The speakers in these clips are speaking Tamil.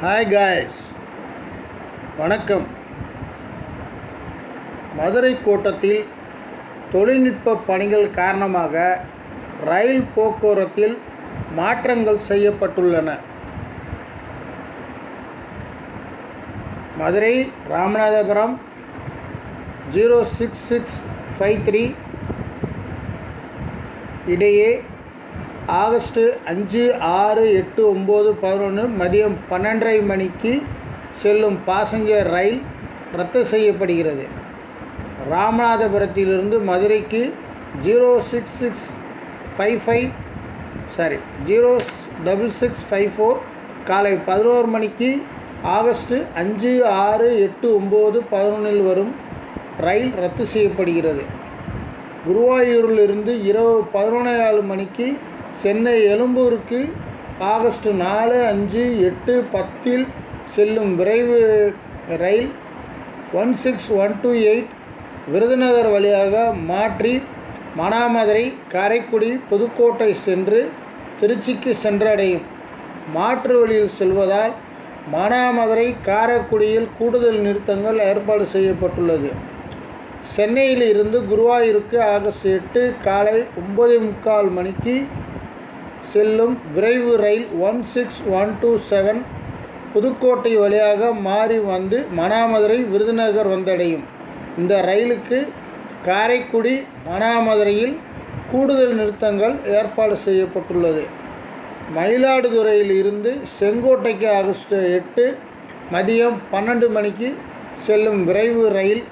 ஹாய் காய்ஸ் வணக்கம். மதுரை கோட்டத்தில் தொழில்நுட்ப பணிகள் காரணமாக ரயில் போக்குவரத்தில் மாற்றங்கள் செய்யப்பட்டுள்ளன. Madurai Ramanathapuram zero six six five three இடையே ஆகஸ்ட்டு அஞ்சு ஆறு எட்டு ஒம்பது பதினொன்று மதியம் பன்னெண்டரை மணிக்கு செல்லும் பாசஞ்சர் ரயில் ரத்து செய்யப்படுகிறது. ராமநாதபுரத்திலிருந்து மதுரைக்கு zero six six five five sorry zero double six five four காலை பதினோரு மணிக்கு ஆகஸ்ட்டு அஞ்சு ஆறு எட்டு ஒம்பது பதினொன்றில் வரும் ரயில் ரத்து செய்யப்படுகிறது. குருவாயூரிலிருந்து இரவு பதினொன்றேகால் மணிக்கு சென்னை எழும்பூருக்கு ஆகஸ்ட் நாலு அஞ்சு எட்டு பத்தில் செல்லும் விரைவு ரயில் one six one two eight Virudhunagar வழியாக மாற்றி மனாமதுரை காரைக்குடி புதுக்கோட்டை சென்று திருச்சிக்கு சென்றடையும். மாற்று வழியில் செல்வதால் மனாமதுரை காரைக்குடியில் கூடுதல் நிறுத்தங்கள் ஏற்பாடு செய்யப்பட்டுள்ளது. சென்னையில் இருந்து குருவாயூருக்கு ஆகஸ்ட் எட்டு காலை ஒம்பது முக்கால் மணிக்கு செல்லும் விரைவு ரயில் one six one two seven Pudukkottai வழியாக மாறி வந்து மனாமதுரை விருதுநகர் வந்தடையும். இந்த ரயிலுக்கு காரைக்குடி மணாமதுரையில் கூடுதல் நிறுத்தங்கள் ஏற்பாடு செய்யப்பட்டுள்ளது. மயிலாடுதுறையில் இருந்து செங்கோட்டைக்கு ஆகஸ்ட் எட்டு மதியம் பன்னெண்டு மணிக்கு செல்லும் விரைவு ரயில்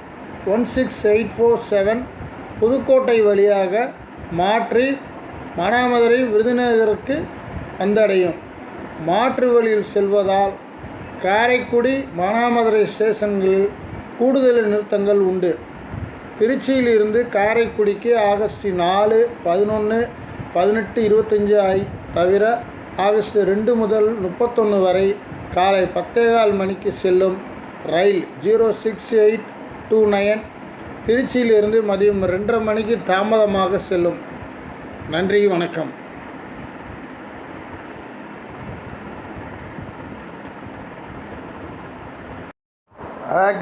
one six eight four seven Pudukkottai வழியாக மாற்றி மானாமதுரை விருதுநகருக்கு வந்தடையும். மாற்று வழியில் செல்வதால் காரைக்குடி மானாமதுரை ஸ்டேஷன்களில் கூடுதல் நிறுத்தங்கள் உண்டு. திருச்சியிலிருந்து காரைக்குடிக்கு ஆகஸ்ட் நாலு பதினொன்று பதினெட்டு இருபத்தஞ்சி ஐ தவிர ஆகஸ்ட் ரெண்டு முதல் முப்பத்தொன்று வரை காலை பத்தேகால் மணிக்கு செல்லும் ரயில் zero six eight two nine திருச்சியிலிருந்து மதியம் ரெண்டரை மணிக்கு தாமதமாக செல்லும். நன்றி வணக்கம்.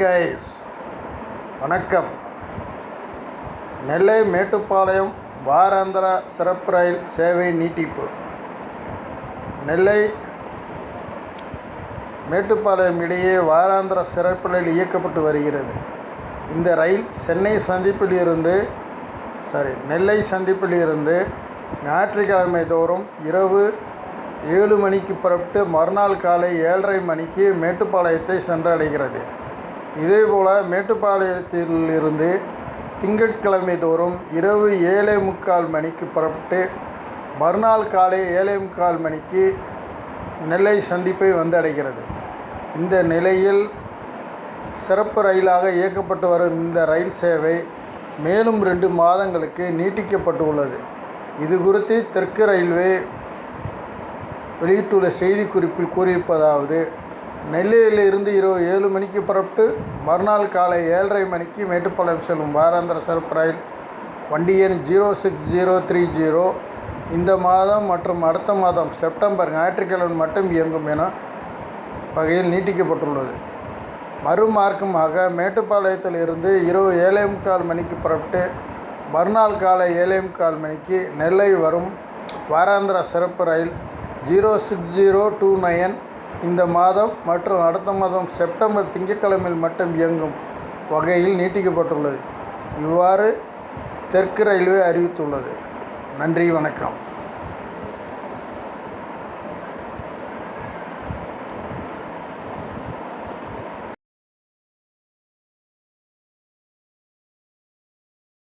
கைஸ் வணக்கம். நெல்லை மேட்டுப்பாளையம் வாராந்திர சிறப்பு ரயில் சேவை நீட்டிப்பு. நெல்லை மேட்டுப்பாளையம் இடையே வாராந்திர சிறப்பு ரயில் இயக்கப்பட்டு வருகிறது. இந்த ரயில் சென்னை சந்திப்பில் இருந்து சாரி நெல்லை சந்திப்பில் இருந்து ஞாயிற்றுக்கிழமை தோறும் இரவு ஏழு மணிக்கு புறப்பட்டு மறுநாள் காலை ஏழரை மணிக்கு மேட்டுப்பாளையத்தை சென்றடைகிறது. இதேபோல் மேட்டுப்பாளையத்தில் இருந்து திங்கட்கிழமை தோறும் இரவு ஏழே முக்கால் மணிக்கு புறப்பட்டு மறுநாள் காலை ஏழே முக்கால் மணிக்கு நெல்லை சந்திப்பை வந்தடைகிறது. இந்த நிலையில் சிறப்பு ரயிலாக இயக்கப்பட்டு வரும் இந்த ரயில் சேவை மேலும் ரெண்டு மாதங்களுக்கு நீட்டிக்கப்பட்டுள்ளது. இது குறித்து தெற்கு ரயில்வே வெளியிட்டுள்ள செய்திக்குறிப்பில் கூறியிருப்பதாவது நெல்லையிலிருந்து இரவு ஏழு மணிக்கு புறப்பட்டு மறுநாள் காலை ஏழரை மணிக்கு மேட்டுப்பாளையம் செல்லும் வாராந்திர சிறப்பு ரயில் வண்டி எண் zero six zero three zero இந்த மாதம் மற்றும் அடுத்த மாதம் செப்டம்பர் ஞாயிற்றுக்கிழமை மட்டும் இயங்கும் என வகையில் நீட்டிக்கப்பட்டுள்ளது. மறுமார்க்கமாக மேட்டுப்பாளையத்தில் இருந்து இரவு ஏழே முக்கால் மணிக்கு புறப்பட்டு மறுநாள் காலை ஏழே முக்கால் மணிக்கு நெல்லை வரும் வாராந்திர சிறப்பு ரயில் zero six zero two nine இந்த மாதம் மற்றும் அடுத்த மாதம் செப்டம்பர் திங்கட்கிழமையில் மட்டும் இயங்கும் வகையில் நீட்டிக்கப்பட்டுள்ளது. இவ்வாறு தெற்கு ரயில்வே அறிவித்துள்ளது. நன்றி வணக்கம்.